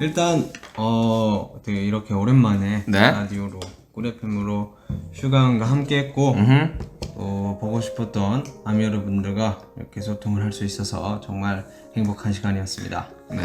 일단 어 되게 이렇게 오랜만에 네. 라디오로 꿀FM으로 슈가과 함께했고 음. 또 보고 싶었던 아미 여러분들과 이렇게 소통을 할 수 있어서 정말 행복한 시간이었습니다. 네.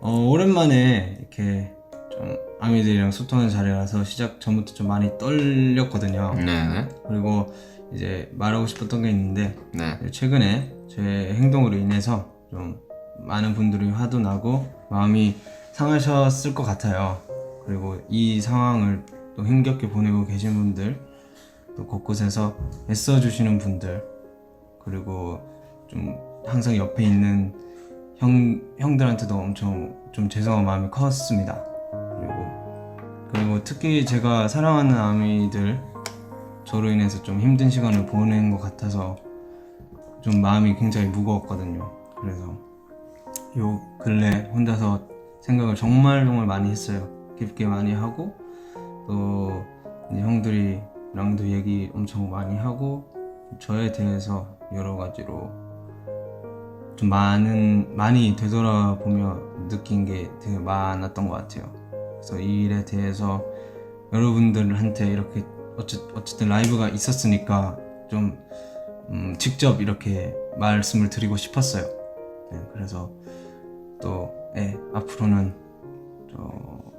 어, 오랜만에 이렇게 좀 아미들이랑 소통하는 자리라서 시작 전부터 좀 많이 떨렸거든요. 네. 그리고 이제 말하고 싶었던 게 있는데 네. 최근에 제 행동으로 인해서 좀 많은 분들이 화도 나고 마음이 상하셨을 것 같아요. 그리고 이 상황을 또 힘겹게 보내고 계신 분들, 또 곳곳에서 애써주시는 분들, 그리고 좀 항상 옆에 있는 형, 형들한테도 엄청 좀 죄송한 마음이 컸습니다. 그리고, 그리고 특히 제가 사랑하는 아미들, 저로 인해서 좀 힘든 시간을 보낸 것 같아서 좀 마음이 굉장히 무거웠거든요. 그래서 요 근래 혼자서 생각을 정말 정말 많이 했어요. 깊게 많이 하고 또 형들이랑도 얘기 엄청 많이 하고 저에 대해서 여러 가지로 좀 많은 많이 되돌아보며 느낀 게 되게 많았던 것 같아요. 그래서 이 일에 대해서 여러분들한테 이렇게 어쨌든 라이브가 있었으니까 좀 음, 직접 이렇게 말씀을 드리고 싶었어요. 네, 그래서 또 예, 앞으로는 저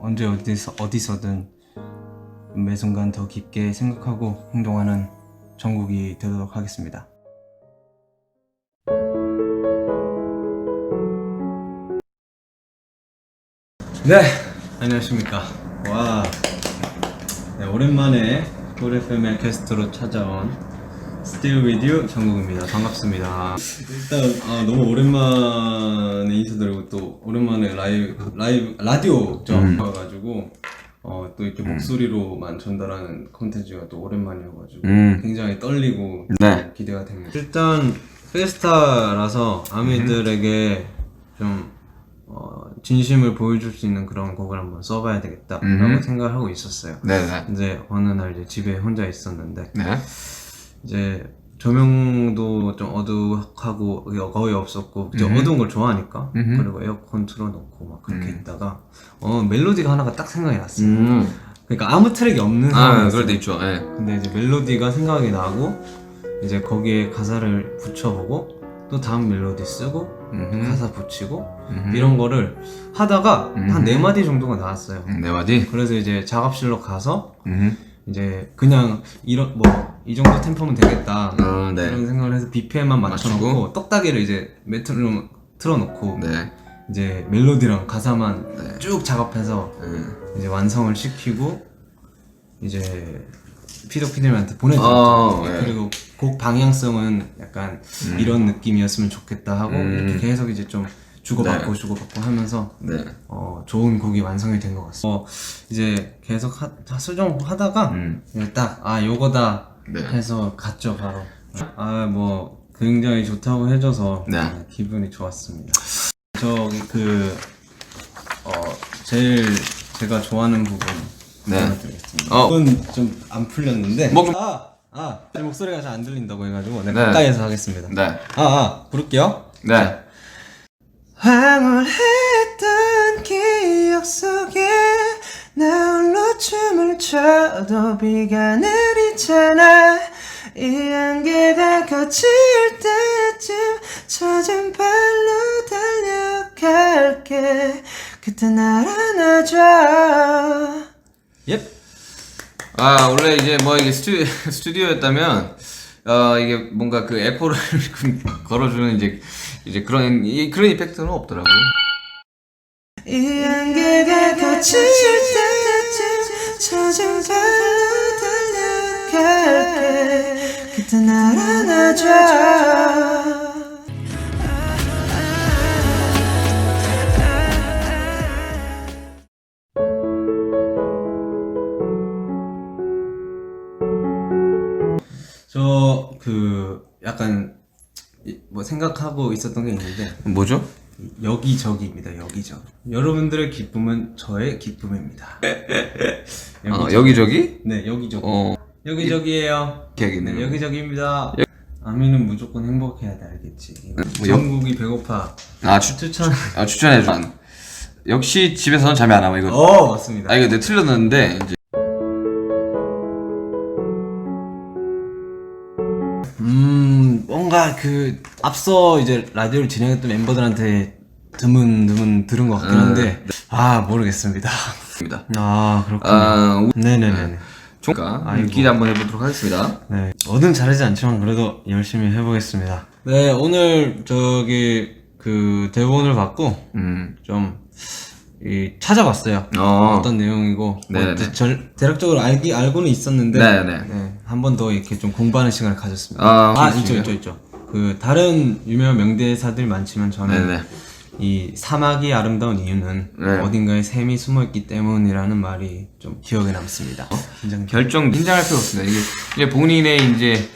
언제 어디서 어디서든 매 순간 더 깊게 생각하고 행동하는 정국이 되도록 하겠습니다. 네, 안녕하십니까. 와, 네, 오랜만에 꿀 FM의 게스트로 찾아온 Still With You 정국입니다. 반갑습니다. 일단 아, 너무 오랜만에 인사드리고 또 오랜만에 라이브 라이브 라디오 좀 와가지고 어, 또 이렇게 목소리로만 전달하는 콘텐츠가 또 오랜만이어가지고 음. 굉장히 떨리고 네. 기대가 됩니다. 일단 페스타라서 아미들에게 좀 어, 진심을 보여줄 수 있는 그런 곡을 한번 써봐야 되겠다라고 음. 생각을 하고 있었어요. 네. 네. 이제 어느 날 이제 집에 혼자 있었는데 네. 이제 조명도 좀 어두하고 거의 없었고 이제 음. 어두운 걸 좋아하니까 음흠. 그리고 에어컨 틀어놓고 막 그렇게 있다가 어 멜로디가 하나가 딱 생각이 났어요. 음. 그러니까 아무 트랙이 없는 아, 상황이었어요. 그럴 때 있죠. 예. 근데 이제 멜로디가 생각이 나고 이제 거기에 가사를 붙여보고 또 다음 멜로디 쓰고 음흠. 가사 붙이고 음흠. 이런 거를 하다가. 한 네 마디 정도가 나왔어요. 음, 네 마디. 그래서 이제 작업실로 가서 음. 이제 그냥 이런 뭐 이 정도 템포면 되겠다 어, 네. 이런 생각을 해서 BPM만 맞춰놓고 맞추고. 떡다기를 이제 메트로놈 틀어놓고 네. 이제 멜로디랑 가사만 네. 쭉 작업해서 음. 이제 완성을 시키고 이제 피도 피디님한테 보내드렸죠. 어, 네. 그리고 곡 방향성은 약간 이런 느낌이었으면 좋겠다 하고 음. 이렇게 계속 이제 좀 주고받고 네. 주고받고 하면서 네. 어, 좋은 곡이 완성이 된 것 같습니다. 어, 이제 계속 하, 하- 수정하다가 음. 이제 딱, 아, 요거다 네. 해서 갔죠, 바로. 아, 뭐, 굉장히 좋다고 해줘서 네. 아, 기분이 좋았습니다. 저기 그, 어, 제일 제가 좋아하는 부분. 네. 어. 이건 좀 안 풀렸는데. 뭐 좀- 아, 아, 제 목소리가 잘 안 들린다고 해가지고 내가 네. 가까이에서 하겠습니다. 네. 아, 아, 부를게요. 네. 황홀했던 기억 속에 나 홀로 춤을 춰도 비가 내리잖아. 이 안개가 거칠 때쯤 젖은 발로 달려갈게. 그때 날 안아줘. 예. 아, 원래 이제 뭐 이게 스튜, 스튜디오였다면 어, 이게 뭔가 그 에코를 걸어주는 이제 이제 그런 이, 그런 이펙트는 없더라고요. 저그 약간 이- 뭐 생각하고 있었던 게 있는데 뭐죠? 여기저기입니다. 여기저기. 여러분들의 기쁨은 저의 기쁨입니다. 어, 여기저기? 네, 여기저기. 어, 여기저기예요. 계획이네요. 네, 여기저기입니다. 아미는 무조건 행복해야 돼, 알겠지? 뭐 여- 전국이 배고파. 아, 추, 추천. 아, 추천해준 역시 집에서는 잠이 안 와. 이거 어 맞습니다. 아 이거 내가 틀렸는데 이제 그 앞서 이제 라디오를 진행했던 멤버들한테 드문드문 들은 것 같긴 한데 아 모르겠습니다. 입니다. 아 그렇군요. 아, 우- 네네네. 종가 아이고. 기대 한번 해보도록 하겠습니다. 네, 어든 잘하지 않지만 그래도 열심히 해보겠습니다. 네, 오늘 저기 그 대본을 받고 음, 좀 이, 찾아봤어요. 어, 어떤 내용이고 네네. 뭐 대- 절, 대략적으로 알기 알고는 있었는데 네네. 네, 한 번 더 이렇게 좀 공부하는 시간을 가졌습니다. 아, 아 있죠 있죠 있죠. 그 다른 유명한 명대사들 많지만 저는 네네. 이 사막이 아름다운 이유는 네. 어딘가에 샘이 숨어 있기 때문이라는 말이 좀 기억에 남습니다. 긴장 결정 긴장할 필요 없습니다. 이게 이제 본인의 이제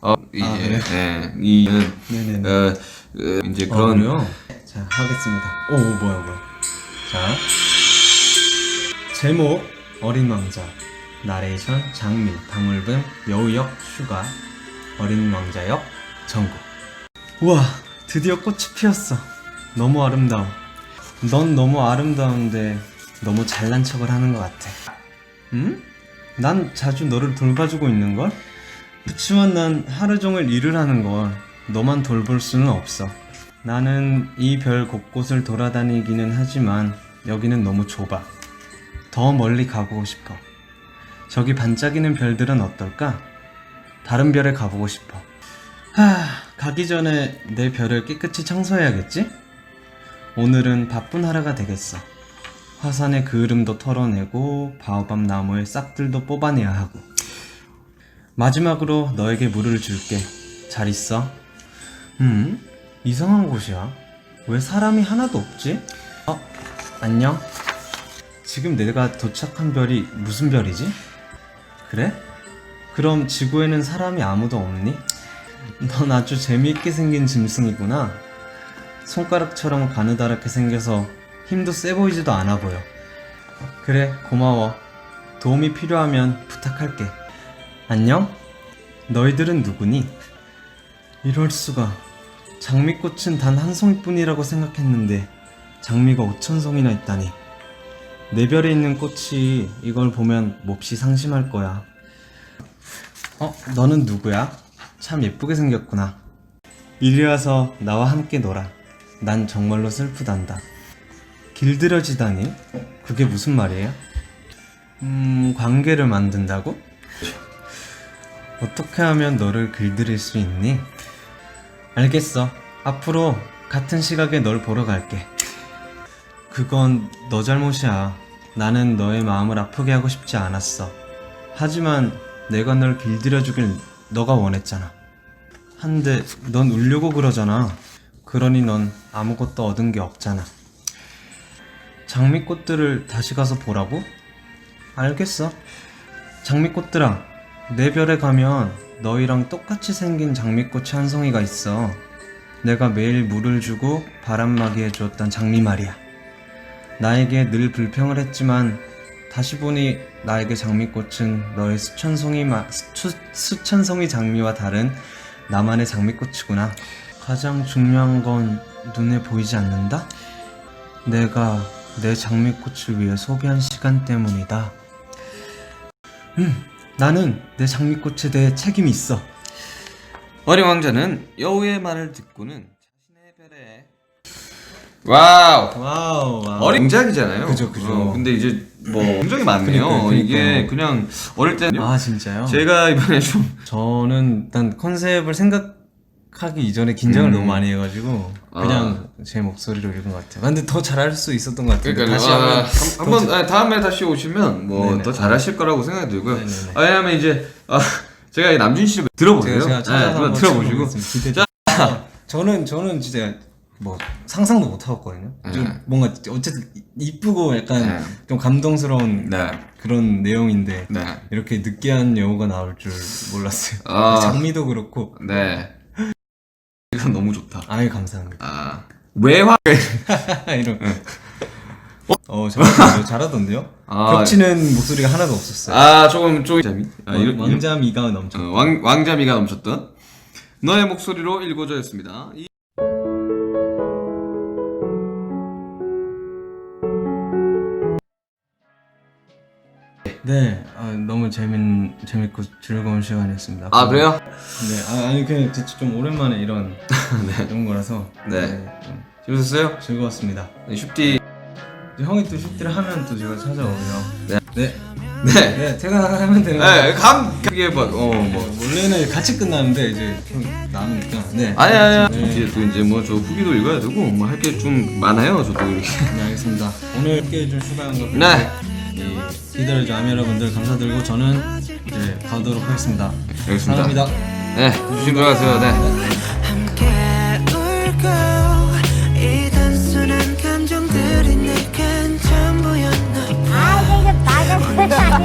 어 이제 아, 그래요? 예, 이 네네네. 어, 어, 이제 그런 요자 하겠습니다. 오 뭐야 뭐야. 자 제목 어린 왕자 나레이션 장미 방울금 여우역 슈가 어린 왕자 역 정국. 우와 드디어 꽃이 피었어. 너무 아름다워. 넌 너무 아름다운데 너무 잘난 척을 하는 것 같아. 응? 난 자주 너를 돌봐주고 있는 걸. 그치만 난 하루 종일 일을 하는 걸 너만 돌볼 수는 없어. 나는 이 별 곳곳을 돌아다니기는 하지만 여기는 너무 좁아. 더 멀리 가보고 싶어. 저기 반짝이는 별들은 어떨까? 다른 별에 가보고 싶어. 하, 가기 전에 내 별을 깨끗이 청소해야겠지? 오늘은 바쁜 하루가 되겠어. 화산의 그을음도 털어내고 바오밤 나무의 싹들도 뽑아내야 하고. 마지막으로 너에게 물을 줄게. 잘 있어. 음? 이상한 곳이야. 왜 사람이 하나도 없지? 어? 안녕? 지금 내가 도착한 별이 무슨 별이지? 그래? 그럼 지구에는 사람이 아무도 없니? 넌 아주 재미있게 생긴 짐승이구나. 손가락처럼 가느다랗게 생겨서 힘도 세 보이지도 않아 보여. 그래, 고마워. 도움이 필요하면 부탁할게. 안녕? 너희들은 누구니? 이럴 수가. 장미꽃은 단 한 송이뿐이라고 생각했는데 장미가 5천 송이나 있다니. 내 별에 있는 꽃이 이걸 보면 몹시 상심할 거야. 어, 너는 누구야? 참 예쁘게 생겼구나. 이리 와서 나와 함께 놀아. 난 정말로 슬프단다. 길들여지다니? 그게 무슨 말이에요? 음, 관계를 만든다고? 어떻게 하면 너를 길들일 수 있니? 알겠어. 앞으로 같은 시각에 널 보러 갈게. 그건 너 잘못이야. 나는 너의 마음을 아프게 하고 싶지 않았어. 하지만 내가 널 길들여주길 너가 원했잖아. 한데 넌 울려고 그러잖아. 그러니 넌 아무것도 얻은 게 없잖아. 장미꽃들을 다시 가서 보라고? 알겠어. 장미꽃들아, 내 별에 가면 너희랑 똑같이 생긴 장미꽃이 한 송이가 있어. 내가 매일 물을 주고 바람막이 해주었던 장미 말이야. 나에게 늘 불평을 했지만 다시 보니 나에게 장미꽃은 너의 수천 송이 마, 수, 수천 송이 장미와 다른 나만의 장미꽃이구나. 가장 중요한 건 눈에 보이지 않는다? 내가 내 장미꽃을 위해 소비한 시간 때문이다. 음, 나는 내 장미꽃에 대해 책임이 있어. 어린 왕자는 여우의 말을 듣고는 자신의 별에 와우 와우, 와우. 어린 왕작이잖아요. 그죠, 그죠. 어, 근데 이제 뭐 굉장히 많네요. 그러니까요, 그러니까요. 이게 그냥 어릴 때는 아, 진짜요? 제가 이번에 좀 저는 일단 컨셉을 생각하기 이전에 긴장을 음. 너무 많이 해가지고 그냥 제 목소리로 읽은 것 같아요. 근데 더 잘할 수 있었던 것 같아요. 그러니까 다시 아, 하면 한- 한번 아, 다음에 다시 오시면 뭐 네네. 더 잘하실 거라고 생각이 들고요. 네네네. 아, 왜냐면 이제 아, 제가 이 남준 씨를 들어보세요. 제가, 제가 찾아서 네, 한번 한번 들어보시고. 기대. 자, 저는 저는 진짜 뭐 상상도 못 하겠거든요. 좀 네. 뭔가 어쨌든 이쁘고 약간 네. 좀 감동스러운 네, 그런 내용인데 네, 이렇게 느끼한 여우가 나올 줄 몰랐어요. 아. 장미도 그렇고. 네. 이건 너무 좋다. 아유 감사합니다. 아 외화 이런. 어 잘하던데요? 잘하던데요? 아. 겹치는 목소리가 하나도 없었어요. 아 조금 조금 잠이 아, 왕- 이런- 왕자미가 넘쳐. 어, 왕 왕자미가 넘쳤던 너의 목소리로 읽어줘였습니다. 이... 네, 아, 너무 재밌 재밌고 즐거운 시간이었습니다. 아 그래요? 네, 아, 아니 그냥 진짜 좀 오랜만에 이런 이런 거라서 네. 좀 재밌었어요? 즐거웠습니다. 네, 슈티 형이 또 슈트를 하면 또 제가 찾아오고요. 네. 네, 네. 네, 퇴근하면 되는 거예요. 네, 감 그게 막어뭐 원래는 같이 끝나는데 이제 형 남으니까 네. 아니 아니 네. 이제 또 이제 뭐 저 후기도 읽어야 되고 뭐 할 게 좀 많아요 저도 이렇게 네, 알겠습니다. 오늘 함께 해준 슈가 형과 네. 이 기다려준 아미 여러분들 감사드리고 저는 이제 가도록 하겠습니다. 알겠습니다. 사랑합니다. 네, 조심 들어가세요. 네. 아, 이게 맞아.